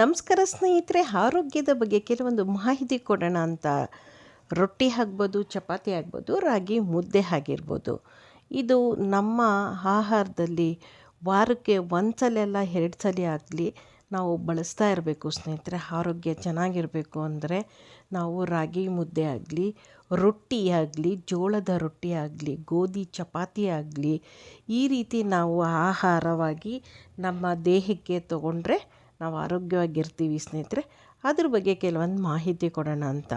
ನಮಸ್ಕಾರ ಸ್ನೇಹಿತರೆ, ಆರೋಗ್ಯದ ಬಗ್ಗೆ ಕೆಲವೊಂದು ಮಾಹಿತಿ ಕೊಡೋಣ ಅಂತ. ರೊಟ್ಟಿ ಆಗ್ಬೋದು ಚಪಾತಿ ಆಗ್ಬೋದು ರಾಗಿ ಮುದ್ದೆ ಆಗಿರ್ಬೋದು ಇದು ನಮ್ಮ ಆಹಾರದಲ್ಲಿ ವಾರಕ್ಕೆ ಒಂದು ಸಲ ಅಲ್ಲ ಎರಡು ಸಲ ಆಗಲಿ ನಾವು ಬಳಸ್ತಾ ಇರಬೇಕು ಸ್ನೇಹಿತರೆ. ಆರೋಗ್ಯ ಚೆನ್ನಾಗಿರಬೇಕು ಅಂದರೆ ನಾವು ರಾಗಿ ಮುದ್ದೆ ಆಗಲಿ, ರೊಟ್ಟಿ ಆಗಲಿ, ಜೋಳದ ರೊಟ್ಟಿ ಆಗಲಿ, ಗೋಧಿ ಚಪಾತಿ ಆಗಲಿ ಈ ರೀತಿ ನಾವು ಆಹಾರವಾಗಿ ನಮ್ಮ ದೇಹಕ್ಕೆ ತಗೊಂಡ್ರೆ ನಾವು ಆರೋಗ್ಯವಾಗಿರ್ತೀವಿ ಸ್ನೇಹಿತರೆ. ಅದ್ರ ಬಗ್ಗೆ ಕೆಲವೊಂದು ಮಾಹಿತಿ ಕೊಡೋಣ ಅಂತ.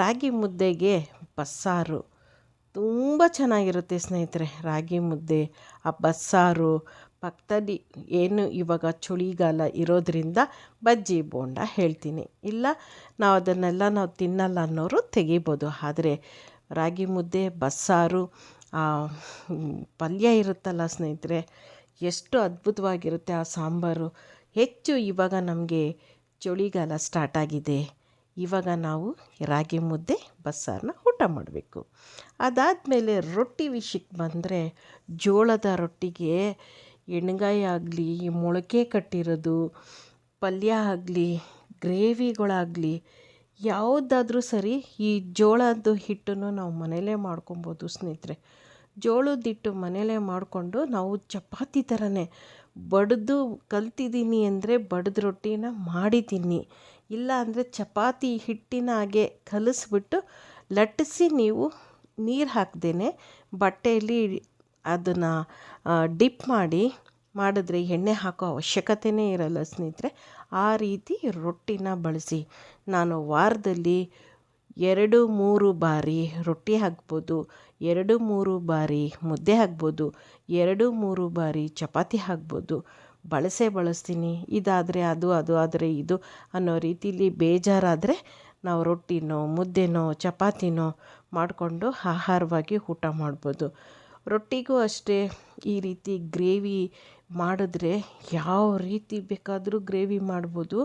ರಾಗಿ ಮುದ್ದೆಗೆ ಬಸ್ಸಾರು ತುಂಬ ಚೆನ್ನಾಗಿರುತ್ತೆ ಸ್ನೇಹಿತರೆ. ರಾಗಿ ಮುದ್ದೆ, ಆ ಬಸ್ಸಾರು ಪಕ್ಕದಲ್ಲಿ ಏನು ಇವಾಗ ಚಳಿಗಾಲ ಇರೋದರಿಂದ ಬಜ್ಜಿ, ಬೋಂಡ ಹೇಳ್ತೀನಿ. ಇಲ್ಲ, ನಾವು ಅದನ್ನೆಲ್ಲ ನಾವು ತಿನ್ನಲ್ಲ ಅನ್ನೋರು ತೆಗಿಬೋದು. ಆದರೆ ರಾಗಿ ಮುದ್ದೆ, ಬಸ್ಸಾರು ಪಲ್ಯ ಇರುತ್ತಲ್ಲ ಸ್ನೇಹಿತರೆ, ಎಷ್ಟು ಅದ್ಭುತವಾಗಿರುತ್ತೆ ಆ ಸಾಂಬಾರು. ಹೆಚ್ಚು ಇವಾಗ ನಮಗೆ ಚಳಿಗಾಲ ಸ್ಟಾರ್ಟ್ ಆಗಿದೆ. ಇವಾಗ ನಾವು ರಾಗಿ ಮುದ್ದೆ ಬಸ್ಸಾರನ್ನ ಊಟ ಮಾಡಬೇಕು. ಅದಾದಮೇಲೆ ರೊಟ್ಟಿ ವಿಷಯಕ್ಕೆ ಬಂದರೆ ಜೋಳದ ರೊಟ್ಟಿಗೆ ಎಣ್ಗಾಯಿ ಆಗಲಿ, ಮೊಳಕೆ ಕಟ್ಟಿರೋದು, ಪಲ್ಯ ಆಗಲಿ, ಗ್ರೇವಿಗಳಾಗಲಿ, ಯಾವುದಾದ್ರೂ ಸರಿ ಈ ಜೋಳದ್ದು ಹಿಟ್ಟನ್ನು ನಾವು ಮನೇಲೇ ಮಾಡ್ಕೊಬೋದು ಸ್ನೇಹಿತರೆ. ಜೋಳದ ಹಿಟ್ಟು ಮನೇಲೇ ಮಾಡಿಕೊಂಡು ನಾವು ಚಪಾತಿ ಥರನೇ ಬಡಿದು ಕಲ್ತಿದ್ದೀನಿ ಅಂದರೆ ಬಡಿದು ರೊಟ್ಟಿನ ಮಾಡಿದ್ದೀನಿ. ಇಲ್ಲ ಅಂದರೆ ಚಪಾತಿ ಹಿಟ್ಟಿನ ಹಾಗೆ ಕಲಿಸ್ಬಿಟ್ಟು ಲಟ್ಟಿಸಿ ನೀವು ನೀರು ಹಾಕ್ದೇ ಬಟ್ಟೆಯಲ್ಲಿ ಅದನ್ನು ಡಿಪ್ ಮಾಡಿ ಮಾಡಿದ್ರೆ ಎಣ್ಣೆ ಹಾಕೋ ಅವಶ್ಯಕತೆಯೇ ಇರಲ್ಲ ಸ್ನೇಹಿತರೆ. ಆ ರೀತಿ ರೊಟ್ಟಿನ ಬಳಸಿ. ನಾನು ವಾರದಲ್ಲಿ ಎರಡು ಮೂರು ಬಾರಿ ರೊಟ್ಟಿ ಹಾಕ್ಬೋದು, ಎರಡು ಮೂರು ಬಾರಿ ಮುದ್ದೆ ಹಾಕ್ಬೋದು, ಎರಡು ಮೂರು ಬಾರಿ ಚಪಾತಿ ಹಾಕ್ಬೋದು. ಬಳಸೇ ಬಳಸ್ತೀನಿ, ಇದಾದರೆ ಅದು ಅದು ಆದರೆ ಇದು ಅನ್ನೋ ರೀತಿಲಿ ಬೇಜಾರಾದರೆ ನಾವು ರೊಟ್ಟಿನೋ, ಮುದ್ದೆನೋ, ಚಪಾತಿನೋ ಮಾಡಿಕೊಂಡು ಆಹಾರವಾಗಿ ಊಟ ಮಾಡ್ಬೋದು. ರೊಟ್ಟಿಗೂ ಅಷ್ಟೇ, ಈ ರೀತಿ ಗ್ರೇವಿ ಮಾಡಿದ್ರೆ ಯಾವ ರೀತಿ ಬೇಕಾದರೂ ಗ್ರೇವಿ ಮಾಡ್ಬೋದು.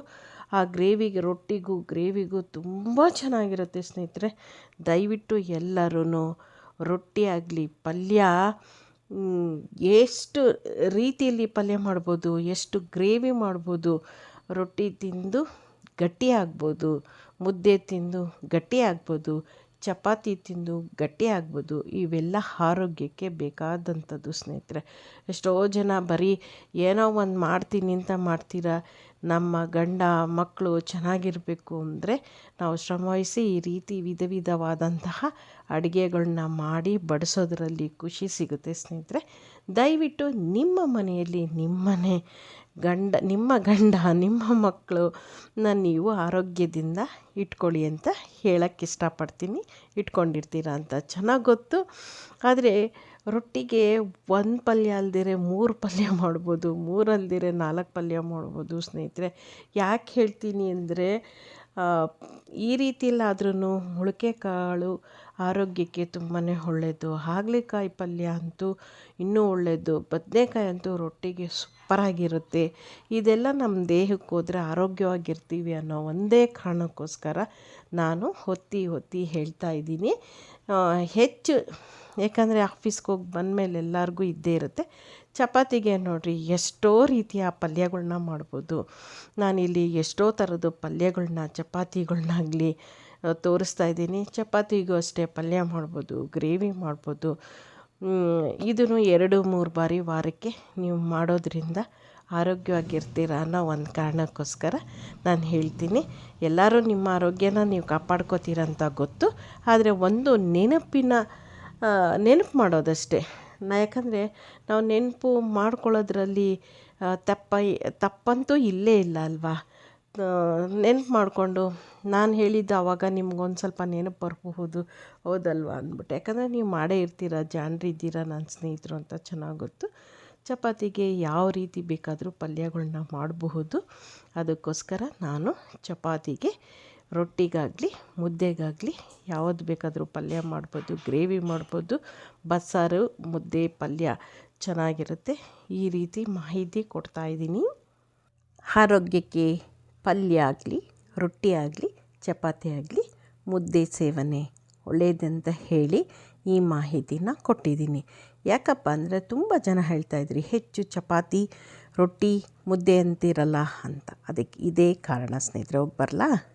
ಆ ಗ್ರೇವಿಗೆ, ರೊಟ್ಟಿಗೂ, ಗ್ರೇವಿಗೂ ತುಂಬ ಚೆನ್ನಾಗಿರುತ್ತೆ ಸ್ನೇಹಿತರೆ. ದಯವಿಟ್ಟು ಎಲ್ಲರೂ ರೊಟ್ಟಿ ಆಗಲಿ, ಪಲ್ಯ ಎಷ್ಟು ರೀತಿಯಲ್ಲಿ ಪಲ್ಯ ಮಾಡ್ಬೋದು, ಎಷ್ಟು ಗ್ರೇವಿ ಮಾಡ್ಬೋದು, ರೊಟ್ಟಿ ತಿಂದು ಗಟ್ಟಿ ಆಗ್ಬೋದು, ಮುದ್ದೆ ತಿಂದು ಗಟ್ಟಿ ಆಗ್ಬೋದು ಚಪಾತಿ ತಿಂದು ಗಟ್ಟಿ ಆಗ್ಬೋದು, ಇವೆಲ್ಲ ಆರೋಗ್ಯಕ್ಕೆ ಬೇಕಾದಂಥದ್ದು ಸ್ನೇಹಿತರೆ. ಎಷ್ಟೋ ಜನ ಬರೀ ಏನೋ ಒಂದು ಮಾಡ್ತೀನಿ ಅಂತ ಮಾಡ್ತೀರಾ? ನಮ್ಮ ಗಂಡ ಮಕ್ಕಳು ಚೆನ್ನಾಗಿರಬೇಕು ಅಂದರೆ ನಾವು ಶ್ರಮವಹಿಸಿ ಈ ರೀತಿ ವಿಧ ವಿಧವಾದಂತಹ ಅಡುಗೆಗಳನ್ನ ಮಾಡಿ ಬಡಿಸೋದ್ರಲ್ಲಿ ಖುಷಿ ಸಿಗುತ್ತೆ ಸ್ನೇಹಿತರೆ. ದಯವಿಟ್ಟು ನಿಮ್ಮ ಮನೆಯಲ್ಲಿ ನಿಮ್ಮನೆ ಗಂಡ, ನಿಮ್ಮ ಗಂಡ, ನಿಮ್ಮ ಮಕ್ಕಳು ನಾನು ನೀವು ಆರೋಗ್ಯದಿಂದ ಇಟ್ಕೊಳ್ಳಿ ಅಂತ ಹೇಳಕ್ಕೆ ಇಷ್ಟಪಡ್ತೀನಿ. ಇಟ್ಕೊಂಡಿರ್ತೀರ ಅಂತ ಚೆನ್ನಾಗಿ ಗೊತ್ತು. ಆದರೆ ರೊಟ್ಟಿಗೆ ಒಂದು ಪಲ್ಯ ಅಲ್ದಿರೆ ಮೂರು ಪಲ್ಯ ಮಾಡ್ಬೋದು, ಮೂರು ಅಲ್ದಿರೆ ನಾಲ್ಕು ಪಲ್ಯ ಮಾಡ್ಬೋದು ಸ್ನೇಹಿತರೆ. ಯಾಕೆ ಹೇಳ್ತೀನಿ ಅಂದರೆ ಈ ರೀತಿಲಾದ್ರೂ ಮೊಳಕೆ ಕಾಳು ಆರೋಗ್ಯಕ್ಕೆ ತುಂಬಾ ಒಳ್ಳೆಯದು ಹಾಗಲಕಾಯಿ ಪಲ್ಯ ಅಂತೂ ಇನ್ನೂ ಒಳ್ಳೆಯದು ಬದನೇಕಾಯಿ ಅಂತೂ ರೊಟ್ಟಿಗೆ ಸೂಪರಾಗಿರುತ್ತೆ ಇದೆಲ್ಲ ನಮ್ಮ ದೇಹಕ್ಕೆ ಹೋದರೆ ಆರೋಗ್ಯವಾಗಿರ್ತೀವಿ ಅನ್ನೋ ಒಂದೇ ಕಾರಣಕ್ಕೋಸ್ಕರ ನಾನು ಹೊತ್ತಿ ಹೊತ್ತಿ ಹೇಳ್ತಾ ಇದ್ದೀನಿ. ಹೆಚ್ಚು, ಯಾಕಂದರೆ ಆಫೀಸ್ಗೆ ಹೋಗಿ ಬಂದಮೇಲೆ ಎಲ್ಲರಿಗೂ ಇದ್ದೇ ಇರುತ್ತೆ. ಚಪಾತಿಗೆ ನೋಡಿರಿ, ಎಷ್ಟೋ ರೀತಿಯ ಪಲ್ಯಗಳನ್ನ ಮಾಡ್ಬೋದು. ನಾನಿಲ್ಲಿ ಎಷ್ಟೋ ಥರದ ಪಲ್ಯಗಳನ್ನ ಚಪಾತಿಗಳ್ನಾಗಲಿ ತೋರಿಸ್ತಾ ಇದ್ದೀನಿ. ಚಪಾತಿಗೂ ಅಷ್ಟೇ ಪಲ್ಯ ಮಾಡ್ಬೋದು ಗ್ರೇವಿ ಮಾಡ್ಬೋದು. ಇದನ್ನು ಎರಡು, ಮೂರು ಬಾರಿ ವಾರಕ್ಕೆ ನೀವು ಮಾಡೋದ್ರಿಂದ ಆರೋಗ್ಯವಾಗಿರ್ತೀರ ಅನ್ನೋ ಒಂದು ಕಾರಣಕ್ಕೋಸ್ಕರ ನಾನು ಹೇಳ್ತೀನಿ. ಎಲ್ಲರೂ ನಿಮ್ಮ ಆರೋಗ್ಯನ ನೀವು ಕಾಪಾಡ್ಕೋತೀರ ಅಂತ ಗೊತ್ತು. ಆದರೆ ಒಂದು ನೆನಪಿನ ನೆನಪು ಮಾಡೋದಷ್ಟೇ. ನಾ ಯಾಕಂದರೆ ನಾವು ನೆನಪು ಮಾಡ್ಕೊಳ್ಳೋದ್ರಲ್ಲಿ ತಪ್ಪ, ತಪ್ಪಂತೂ ಇಲ್ಲೇ ಇಲ್ಲ ಅಲ್ವಾ? ನೆನಪು ಮಾಡಿಕೊಂಡು ನಾನು ಹೇಳಿದ್ದು ಆವಾಗ ನಿಮ್ಗೊಂದು ಸ್ವಲ್ಪ ನೆನಪು ಬರಬಹುದು, ಹೌದಲ್ವಾ ಅಂದ್ಬಿಟ್ಟು. ಯಾಕಂದರೆ ನೀವು ಮಾಡೇ ಇರ್ತೀರ, ಜಾಣರಿದ್ದೀರ, ನನ್ನ ಸ್ನೇಹಿತರು ಅಂತ ಚೆನ್ನಾಗಿ ಗೊತ್ತು. ಚಪಾತಿಗೆ ಯಾವ ರೀತಿ ಬೇಕಾದರೂ ಪಲ್ಯಗಳನ್ನ ಮಾಡಬಹುದು. ಅದಕ್ಕೋಸ್ಕರ ನಾನು ಚಪಾತಿಗೆ ರೊಟ್ಟಿಗಾಗಲಿ, ಮುದ್ದೆಗಾಗಲಿ ಯಾವುದು ಬೇಕಾದರೂ ಪಲ್ಯ ಮಾಡ್ಬೋದು, ಗ್ರೇವಿ ಮಾಡ್ಬೋದು, ಬಸ್ಸಾರು, ಮುದ್ದೆ, ಪಲ್ಯ ಚೆನ್ನಾಗಿರುತ್ತೆ. ಈ ರೀತಿ ಮಾಹಿತಿ ಕೊಡ್ತಾಯಿದ್ದೀನಿ ಆರೋಗ್ಯಕ್ಕೆ ಪಲ್ಯ ಆಗಲಿ, ರೊಟ್ಟಿ ಆಗಲಿ, ಚಪಾತಿ ಆಗಲಿ, ಮುದ್ದೆ ಸೇವನೆ ಒಳ್ಳೆಯದಂತ ಹೇಳಿ ಈ ಮಾಹಿತಿನ ಕೊಟ್ಟಿದ್ದೀನಿ. ಯಾಕಪ್ಪ ಅಂದರೆ ತುಂಬ ಜನ ಹೇಳ್ತಾಯಿದ್ರಿ ಹೆಚ್ಚು ಚಪಾತಿ, ರೊಟ್ಟಿ ಮುದ್ದೆ ಅಂತಿರಲ್ಲ ಅಂತ. ಅದಕ್ಕೆ ಇದೇ ಕಾರಣ ಸ್ನೇಹಿತರೆ, ಹೋಗಿ ಬರಲಾ?